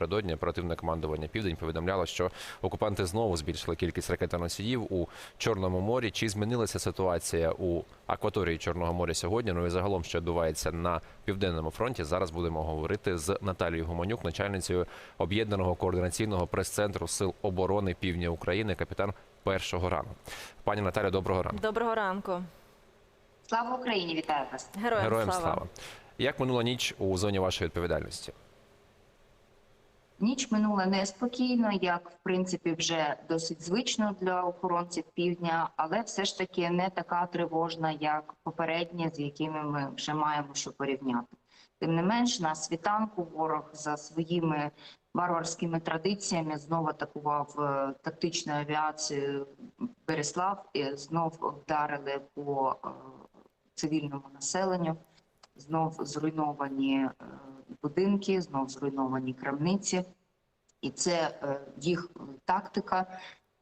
напередодні оперативне командування Південь повідомляло, що окупанти знову збільшили кількість ракетоносіїв у Чорному морі. Чи змінилася ситуація у акваторії Чорного моря сьогодні? Ну і загалом, що відбувається на південному фронті. Зараз будемо говорити з Наталією Гуманюк, начальницею об'єднаного координаційного прес-центру сил оборони Півдня України, капітан першого рану. Пані Наталя, доброго ранку. Доброго ранку. Слава Україні! Вітаю вас! Героям, Героям слава. слава. Як минула ніч у зоні вашої відповідальності? Ніч минула неспокійно, як в принципі вже досить звично для охоронців півдня, але все ж таки не така тривожна, як попередні, з якими ми вже маємо що порівняти. Тим не менш, на світанку ворог за своїми варварськими традиціями знов атакував е, тактичною авіацією Береслав і знов вдарили по е, цивільному населенню. Знов зруйновані е, будинки, знов зруйновані крамниці, і це е, їх тактика.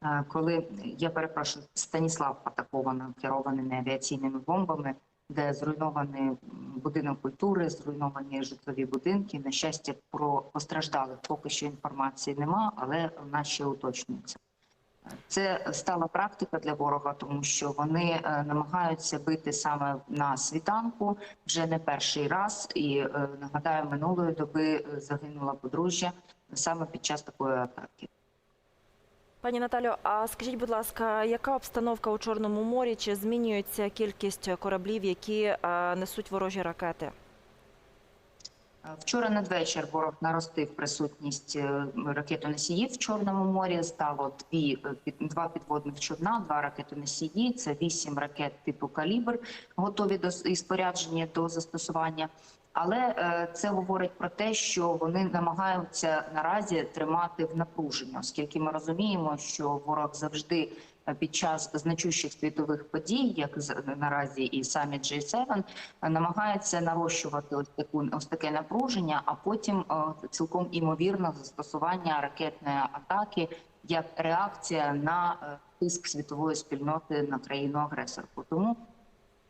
е, Коли я перепрошую, Станіслав атакована керованими авіаційними бомбами, де зруйнований будинок культури, зруйновані житлові будинки. На щастя, про постраждалих поки що інформації нема, але вона ще уточнюється. Це стала практика для ворога, тому що вони е, намагаються бити саме на світанку вже не перший раз. І нагадаю, минулої доби загинула подружжя саме під час такої атаки. Пані Наталю, а скажіть, будь ласка, яка обстановка у Чорному морі? Чи змінюється кількість кораблів, які е, несуть ворожі ракети? Е, Вчора надвечір ворог наростив присутність е, ракетоносіїв в Чорному морі. Стало дві два підводних човна, два ракетоносії. Це вісім ракет типу калібр, готові до і споряджені до застосування. Але е, це говорить про те, що вони намагаються наразі тримати в напруженні, оскільки ми розуміємо, що ворог завжди е, під час значущих світових подій, як наразі і саміт G7, е, намагається нарощувати ось таку ось таке напруження, а потім цілком імовірно застосування ракетної атаки як реакція на тиск світової спільноти на країну агресорку. Тому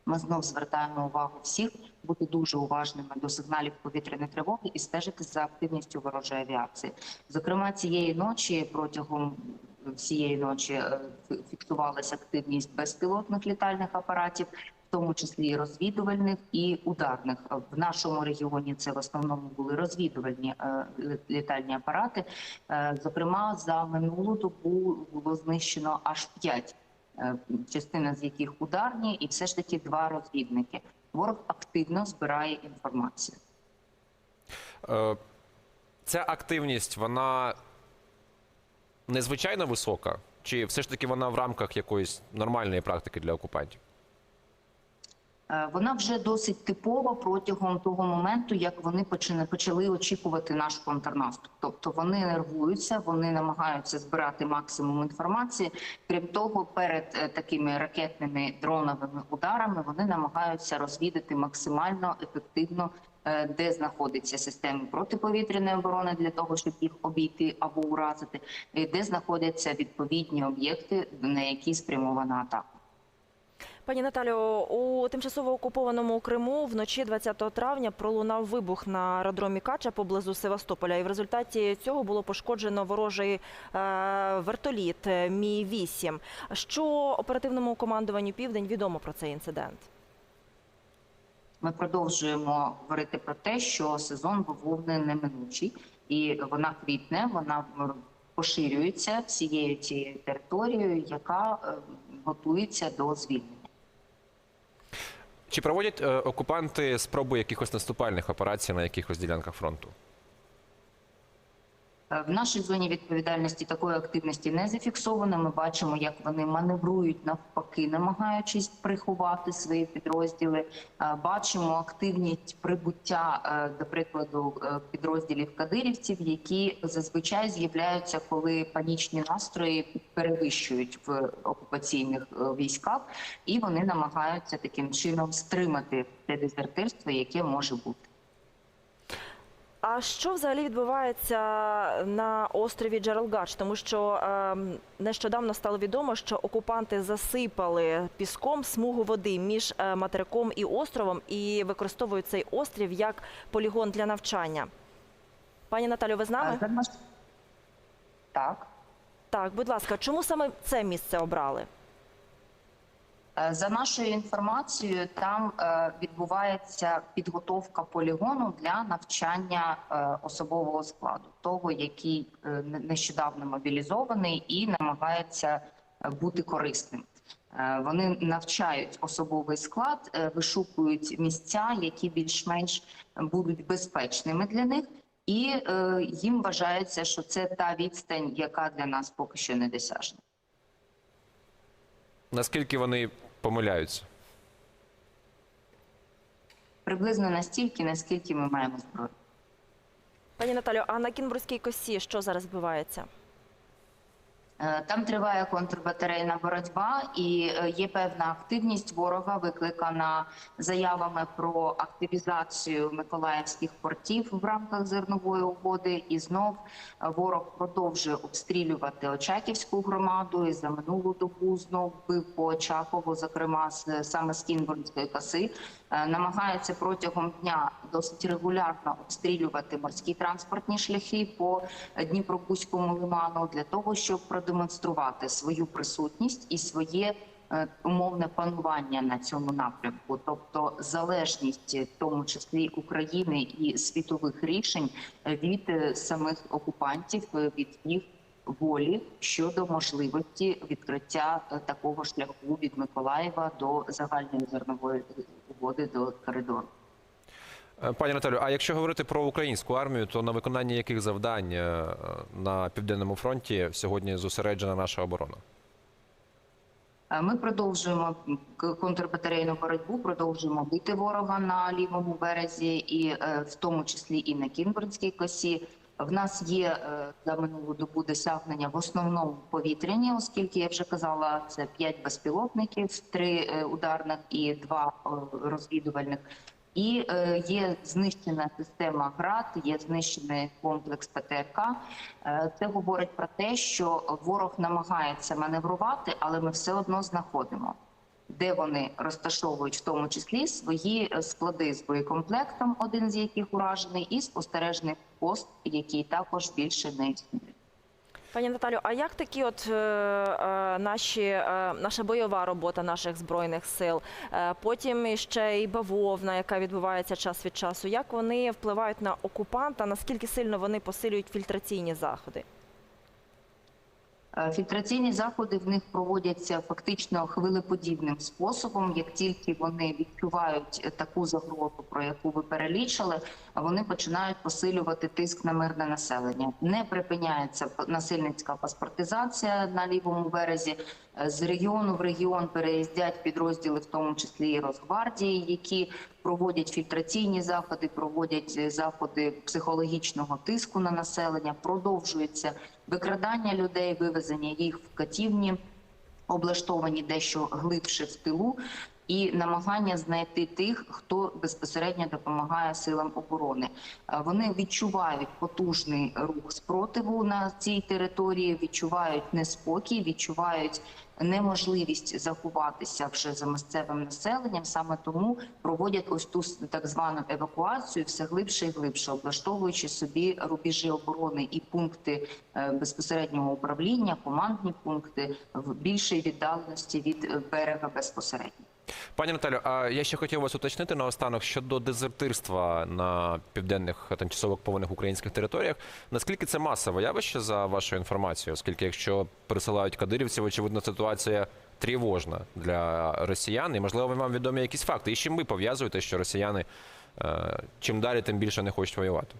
ми знов звертаємо увагу всіх бути дуже уважними до сигналів повітряної тривоги і стежити за активністю ворожої авіації. Зокрема, цієї ночі протягом всієї ночі е, фіксувалася активність безпілотних літальних апаратів, в тому числі розвідувальних і ударних. В нашому регіоні це в основному були розвідувальні е, літальні апарати. Е, Зокрема, за минулу добу було знищено аж п'ять е, частина з яких ударні, і все ж таки два розвідники. Ворог активно збирає інформацію. Е, Ця активність, вона незвичайно висока, чи все ж таки вона в рамках якоїсь нормальної практики для окупантів? Е, Вона вже досить типова протягом того моменту, як вони почали, очікувати наш контрнаступ. Тобто вони нервуються, вони намагаються збирати максимум інформації. Крім того, перед е, такими ракетними дроновими ударами вони намагаються розвідати максимально ефективно. е, Де знаходяться системи протиповітряної оборони для того, щоб їх обійти або уразити, де знаходяться відповідні об'єкти, на які спрямована атака. Пані Наталю, у тимчасово окупованому Криму вночі 20 травня пролунав вибух на аеродромі Кача поблизу Севастополя. І в результаті цього було пошкоджено ворожий е, вертоліт Мі 8 Що оперативному командуванню Південь відомо про цей інцидент? Ми продовжуємо говорити про те, що сезон бавовни неминучий, і вона квітне, вона поширюється всією цією територією, яка е, готується до звільнення. Чи проводять е, окупанти спроби якихось наступальних операцій на якихось ділянках фронту? Е, В нашій зоні відповідальності такої активності не зафіксовано. Ми бачимо, як вони маневрують навпаки, намагаючись приховати свої підрозділи. Е, Бачимо активність прибуття, е, до прикладу, підрозділів кадирівців, які зазвичай з'являються, коли панічні настрої перевищують в окупаційних військах, і вони намагаються таким чином стримати те дезертирство, яке може бути. А що взагалі відбувається на острові Джералгач? Тому що ем, нещодавно стало відомо, що окупанти засипали піском смугу води між е, материком і островом і використовують цей острів як полігон для навчання. Пані Наталю, ви з нами? Так. Так, будь ласка, чому саме це місце обрали? Е, За нашою інформацією, там е, відбувається підготовка полігону для навчання е, особового складу, того, який нещодавно мобілізований і намагається бути корисним. Вони навчають особовий склад, вишукують місця, які більш-менш будуть безпечними для них, і їм вважається, що це та відстань, яка для нас поки що недосяжна. Наскільки вони помиляються? Приблизно настільки, наскільки ми маємо зброю. Пані Наталю, а на Кінбурзькій косі що зараз відбувається? Е, Там триває контрбатарейна боротьба, і е, є певна активність ворога, викликана заявами про активізацію миколаївських портів в рамках зернової угоди. І знов е, ворог продовжує обстрілювати Очаківську громаду. І за минулу добу знов бив по Очакову, зокрема з саме з Кінбурнської коси. Е, Намагається протягом дня досить регулярно обстрілювати морські транспортні шляхи по Дніпробузькому лиману для того, щоб продемонструвати свою присутність і своє е, умовне панування на цьому напрямку, тобто залежність, в тому числі України і світових рішень від е, самих окупантів, від їх волі щодо можливості відкриття такого шляху від Миколаєва до загальної зернової угоди до коридору. Е, Пані Наталю, а якщо говорити про українську армію, то на виконання яких завдань е, на південному фронті сьогодні зосереджена наша оборона? Е, Ми продовжуємо контрбатарейну боротьбу, продовжуємо бити ворога на лівому березі, і в тому числі і на Кінбурнській косі. В нас є е, за минулу добу досягнення в основному повітряні, оскільки я вже казала, це 5 безпілотників, 3 ударних і 2 розвідувальних. І е, є знищена система ГРАД, є знищений комплекс ПТРК. Е, Це говорить про те, що ворог намагається маневрувати, але ми все одно знаходимо, де вони розташовують, в тому числі свої е, склади з боєкомплектом, один з яких уражений, і спостережний пост, який також більше не існує. Пані Наталю, а як такі от е, е, наші, наша бойова робота наших збройних сил, потім ще й бавовна, яка відбувається час від часу, як вони впливають на окупанта, наскільки сильно вони посилюють фільтраційні заходи? Е, Фільтраційні заходи в них проводяться фактично хвилеподібним способом. Як тільки вони відчувають е, таку загрозу, про яку ви перелічили, вони починають посилювати тиск на мирне населення. Не припиняється насильницька паспортизація на лівому березі. Е, З регіону в регіон переїздять підрозділи, в тому числі і Росгвардії, які проводять фільтраційні заходи, проводять е, заходи психологічного тиску на населення. Продовжується викрадання людей, вивезення їх в катівні, облаштовані дещо глибше в тилу, і намагання знайти тих, хто безпосередньо допомагає силам оборони. Е, Вони відчувають потужний рух спротиву на цій території, відчувають неспокій, відчувають неможливість заховатися вже за місцевим населенням. Саме тому проводять ось ту так звану евакуацію все глибше і глибше, облаштовуючи собі рубежі оборони і пункти е, безпосереднього управління, командні пункти в більшій віддаленості від е, берега безпосередньо. Пані Наталю, а я ще хотів вас уточнити наостанок щодо дезертирства на південних тимчасово окупованих українських територіях. Наскільки це масове явище за вашою інформацією? Оскільки якщо пересилають кадирівців, очевидно, ситуація тривожна для росіян, і можливо вам відомі якісь факти. І з чим ви пов'язуєте, що росіяни е, чим далі, тим більше не хочуть воювати?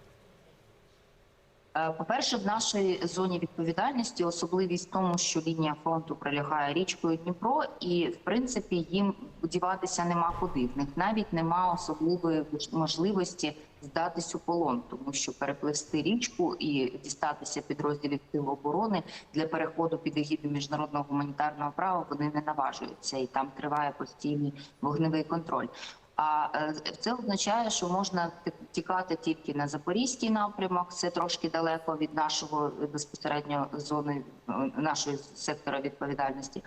Е, По-перше, в нашій зоні відповідальності особливість в тому, що лінія фронту пролягає річкою Дніпро, і в принципі їм діватися нема куди. В них навіть нема особливої можливості здатись у полон, тому що перепливсти річку і дістатися підрозділів сил оборони для переходу під егіду міжнародного гуманітарного права вони не наважуються, і там триває постійний вогневий контроль. А е, це означає, що можна тікати тільки на запорізький напрямок. Це трошки далеко від нашого е, безпосередньо зони е, нашої сектора відповідальності.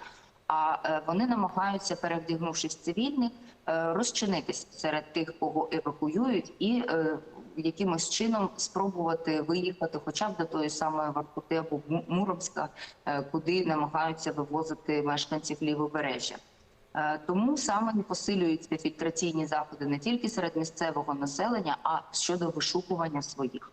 А вони намагаються, перевдягнувшись цивільних, розчинитись серед тих, кого евакуюють, і якимось чином спробувати виїхати, хоча б до тої самої Воркути або Муромська, куди намагаються вивозити мешканців лівобережжя. Е, Тому саме і посилюються фільтраційні заходи не тільки серед місцевого населення, а щодо вишукування своїх.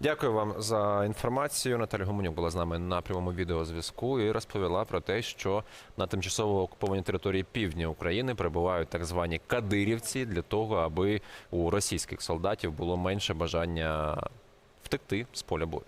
Дякую вам за інформацію. Наталя Гуменюк була з нами на прямому відеозв'язку і розповіла про те, що на тимчасово окупованій території півдня України перебувають так звані кадирівці для того, аби у російських солдатів було менше бажання втекти з поля бою.